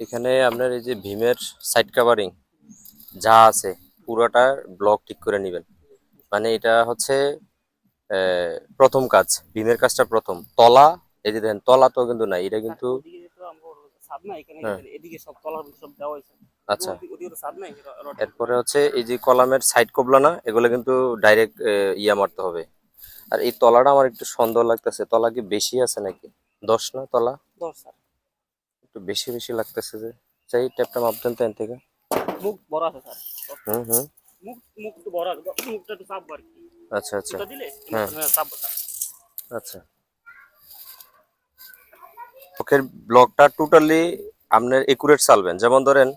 এখানে আপনার এই যে ভীমের সাইড কাভারিং যা আছে পুরোটা ব্লক ঠিক করে নেবেন। মানে এটা হচ্ছে প্রথম কাজ ভীমের কাজটা প্রথম। তলা এই যে দেখেন তলা তো কিন্তু নাই এটা কিন্তু হ্যাঁ। হয়েছে। আচ্ছা। এরপরে হচ্ছে এই যে কলামের সাইড কবলা না এগুলো কিন্তু ডাইরেক্ট ইয়া মারতে হবে। আর এই তলাটা আমার একটু সন্দেহ লাগতেছে তলা কি বেশি আছে নাকি? দশ না তলা? দশ একটু বেশি বেশি লাগতেছে যে। চাই ট্যাপটা মাপতেন তো এন থেকে। মুখ বড় আছে স্যার। হুম হুম। মুখ মুখ একটু বড় আছে। মুখটা একটু চাপবো আর কি। আচ্ছা আচ্ছা। দিলে হ্যাঁ। হ্যাঁ চাপবো আচ্ছা। ব্লকের ব্লকটা টোটালি আপনার একুরেট চালবেন। যেমন ধরেন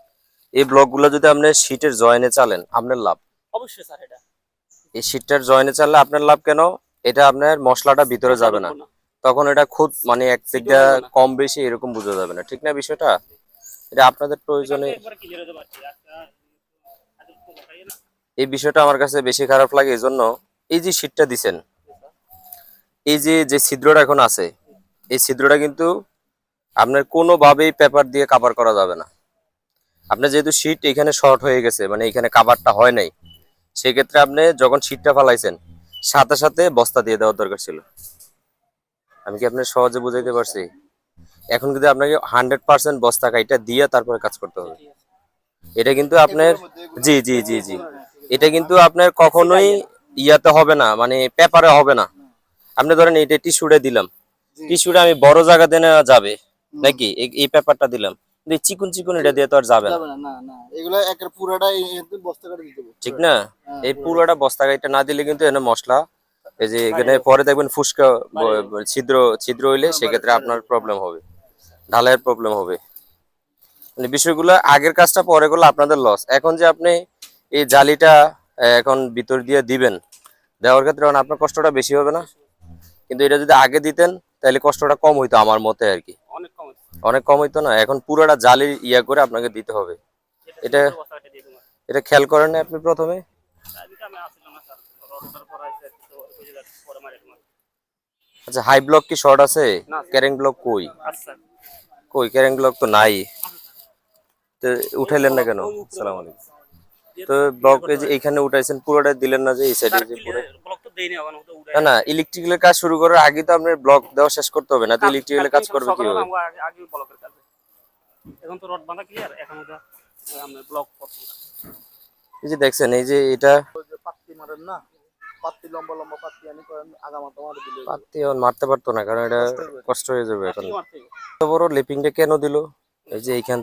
এই ব্লকগুলো যদি আপনি শীটের জয়েনে চালেন আপনার লাভ। অবশ্যই স্যার এটা। এই শীটটার জয়েনে চাললে আপনার লাভ কেন? এটা আপনার মশলাটা ভিতরে যাবে না। তখন এটা খুদ মানে এক দিকটা কম বেশি এরকম বোঝা যাবে না ঠিক না বিষয়টা? এটা আপনাদের প্রয়োজনে তো দেখাই না এই বিষয়টা আমার কাছে বেশি খারাপ লাগে এই জন্য এই যে শীটটা দিছেন এই যে যে ছিদ্রটা এখন আছে এই ছিদ্রটা কিন্তু আপনার কোনোভাবেই পেপার দিয়ে কাভার করা যাবে না। আপনার যেহেতু শীট এখানে শর্ট হয়ে গেছে মানে এখানে কাভারটা হয় নাই সেক্ষেত্রে আপনি যখন শীটটা ফালাইছেন সাথে সাথে বস্তা দিয়ে দেওয়ার দরকার ছিল। আমি কি আপনার সহজে বুঝাইতে পারছি? এখন কিন্তু আপনাকে হান্ড্রেড পার্সেন্ট বস্তা কাইটা দিয়ে তারপরে কাজ করতে হবে। এটা কিন্তু আপনার জি জি জি জি। এটা কিন্তু আপনার কখনোই ইয়াতে হবে না মানে পেপারে হবে না। আপনি ধরেন এটা টিস্যুটা দিলাম। টিস্যুটা আমি বড় জায়গাতে নেওয়া যাবে নাকি? এই- পেপারটা দিলাম। কিন্তু চিকুন চিকুন এটা দিয়ে তো আর যাবে না। যাবে না না না। এগুলো একের পুরাটা বস্তা করে দিতে ঠিক না? হ্যাঁ, এই পুরোটা বস্তা গাড়িটা না দিলে কিন্তু এনে মশলা এই যে এখানে পরে দেখবেন ফুসকা ছিদ্র ছিদ্র হইলে সেক্ষেত্রে আপনার প্রবলেম হবে। ঢালাইয়ের প্রবলেম হবে। মানে বিষয়গুলো আগের কাজটা পরে করলে আপনাদের লস এখন যে আপনি এই জালিটা এখন ভিতর দিয়ে দিবেন দেওয়ার ক্ষেত্রে আপনার কষ্টটা বেশি হবে না। কিন্তু এটা যদি আগে দিতেন তাহলে কষ্টটা কম হইতো আমার মতে আর কি। অনেক কম হইতো। না। এখন পুরোটা জালি ইয়া করে আপনাকে দিতে হবে। এটা- এটা খেয়াল করেন আপনি প্রথমে? আচ্ছা হাই ব্লক কি শর্ট আছে। ক্যারিং ব্লক কই? কই? ক্যারিং ব্লক তো নাই। তো উঠাইলেন না কেন? সালাম আলাইকুম। তো ব্লক এই যে এখানে উঠাইছেন পুরোটা দিলেন না যে এই সাইডে যে পুরো ব্লক তো দেইনি আবার ওটা না না ইলেকট্রিক্যালের কাজ শুরু করার আগে তো আপনার ব্লক দেওয়া শেষ করতে হবে না তো ইলেকট্রিক্যালের কাজ করবে ব্লকের কাজ। এখন তো রড বাঁধা ক্লিয়ার এখন আমরা ব্লক করছি। এই যে দেখছেন এই যে এটা ওই পাত্তি মারেন না? পাত্তি লম্বা লম্বা পাত্তি আনি করেন আগামাতা মারে দিলে। পাতি এখন মারতে পারতো না কারণ এটা কষ্ট হয়ে যাবে। এখন। এত বড় লিপিংটা কেন দিল? এই যে এইখান